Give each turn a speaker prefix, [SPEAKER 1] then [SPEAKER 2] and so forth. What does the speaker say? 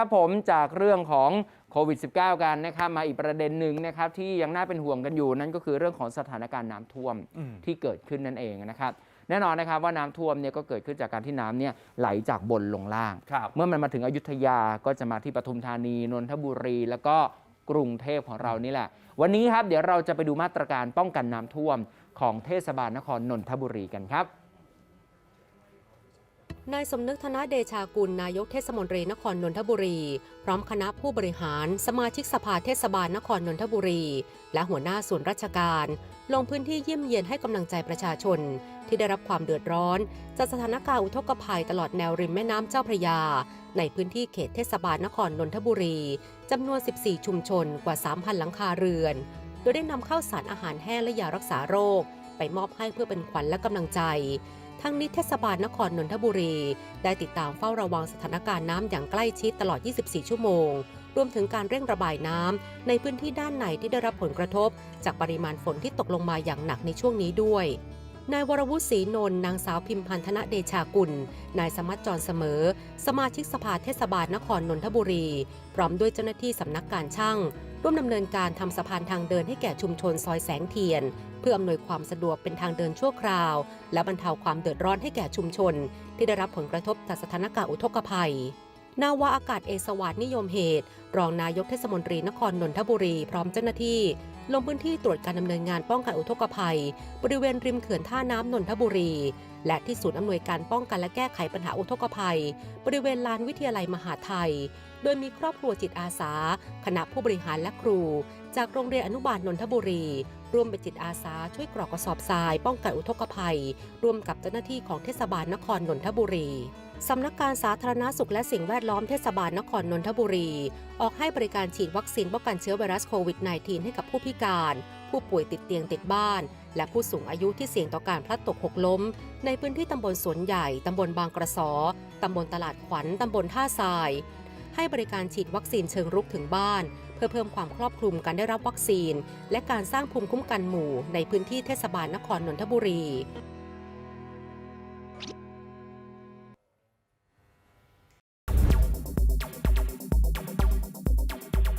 [SPEAKER 1] ครับผมจากเรื่องของโควิด -19 กันนะครับมาอีกประเด็นหนึ่งนะครับที่ยังน่าเป็นห่วงกันอยู่นั่นก็คือเรื่องของสถานการณ์น้ำท่วม
[SPEAKER 2] อืม
[SPEAKER 1] ที่เกิดขึ้นนั่นเองนะครับแน่นอนนะครับว่าน้ำท่วมเนี่ยก็เกิดขึ้นจากการที่น้ำเนี่ยไหลจากบนลงล่าง
[SPEAKER 2] ครับ
[SPEAKER 1] เมื่อมันมาถึงอยุธยาก็จะมาที่ปทุมธานีนนทบุรี แล้วก็กรุงเทพของเรานี่แหละ วันนี้ครับเดี๋ยวเราจะไปดูมาตรการป้องกันน้ำท่วมของเทศบาลนครนนทบุรีกันครับ
[SPEAKER 3] นายสมนึกธนเดชากุลนายกเทศมนตรีนครนนทบุรี พร้อมคณะผู้บริหาร สมาชิกสภาเทศบาลนครนนทบุรี และหัวหน้าส่วนราชการ ลงพื้นที่เยี่ยมเยียนให้กำลังใจประชาชน ที่ได้รับความเดือดร้อน จากสถานการณ์อุทกภัยตลอดแนวริมแม่น้ำเจ้าพระยา ในพื้นที่เขตเทศบาลนครนนทบุรีจำนวน 14 ชุมชนกว่า 3,000 หลังคาเรือน โดยได้นำข้าวสารอาหารแห้งและยารักษาโรค ไปมอบให้เพื่อเป็นขวัญและกำลังใจ ทั้งนี้เทศบาลนครนนทบุรี ได้ติดตามเฝ้าระวังสถานการณ์น้ำอย่างใกล้ชิดตลอด 24 ชั่วโมง รวมถึงการเร่งระบายน้ำในพื้นที่ด้านในที่ได้รับผลกระทบ จากปริมาณฝนที่ตกลงมาอย่างหนักในช่วงนี้ด้วยนายวรวุฒิศรีนนท์นางสาวพิมพันธนเดชากุล นายสมัจจรเสมอ สมาชิกสภาเทศบาลนครนนทบุรี พร้อมด้วยเจ้าหน้าที่สำนักการช่าง ร่วมดำเนินการทำสะพานทางเดินให้แก่ชุมชนซอยแสงเทียน เพื่ออำนวยความสะดวกเป็นทางเดินชั่วคราว และบรรเทาความเดือดร้อนให้แก่ชุมชน ที่ได้รับผลกระทบจากสถานการณ์อุทกภัย นาวาอากาศเอกสวัสดิ์นิยมเหตุ รองนายกเทศมนตรีนครนนทบุรีพร้อมเจ้าหน้าที่ ลงพื้นที่ตรวจการดำเนินงานป้องกันอุทกภัย บริเวณริมเขื่อนท่าน้ำนนทบุรี และที่ศูนย์อำนวยการป้องกันและแก้ไขปัญหาอุทกภัย บริเวณลานวิทยาลัยมหาไทย โดยมีครอบครัวจิตอาสา คณะผู้บริหารและครู จากโรงเรียนอนุบาลนนทบุรีร่วมเป็นจิตอาสาช่วยกรอกกระสอบทราย ป้องกันอุทกภัย ร่วมกับเจ้าหน้าที่ของเทศบาลนครนนทบุรี สำนักการสาธารณาสุขและสิ่งแวดล้อมเทศบาลนครนนทบุรี ออกให้บริการฉีดวัคซีนป้องกันเชื้อไวรัสโควิด -19 ให้กับผู้พิการ ผู้ป่วยติดเตียงติดบ้าน และผู้สูงอายุที่เสี่ยงต่อการพลัดตกหกล้ม ในพื้นที่ตำบลสวนใหญ่ ตำบลบางกระสอ ตำบลตลาดขวัญ ตำบลท่าทราย ให้บริการฉีดวัคซีนเชิงรุกถึงบ้าน เพื่อเพิ่มความครอบคลุมการได้รับวัคซีน และการสร้างภูมิคุ้มกันหมู่ในพื้นที่เทศบาลนครนนทบุรี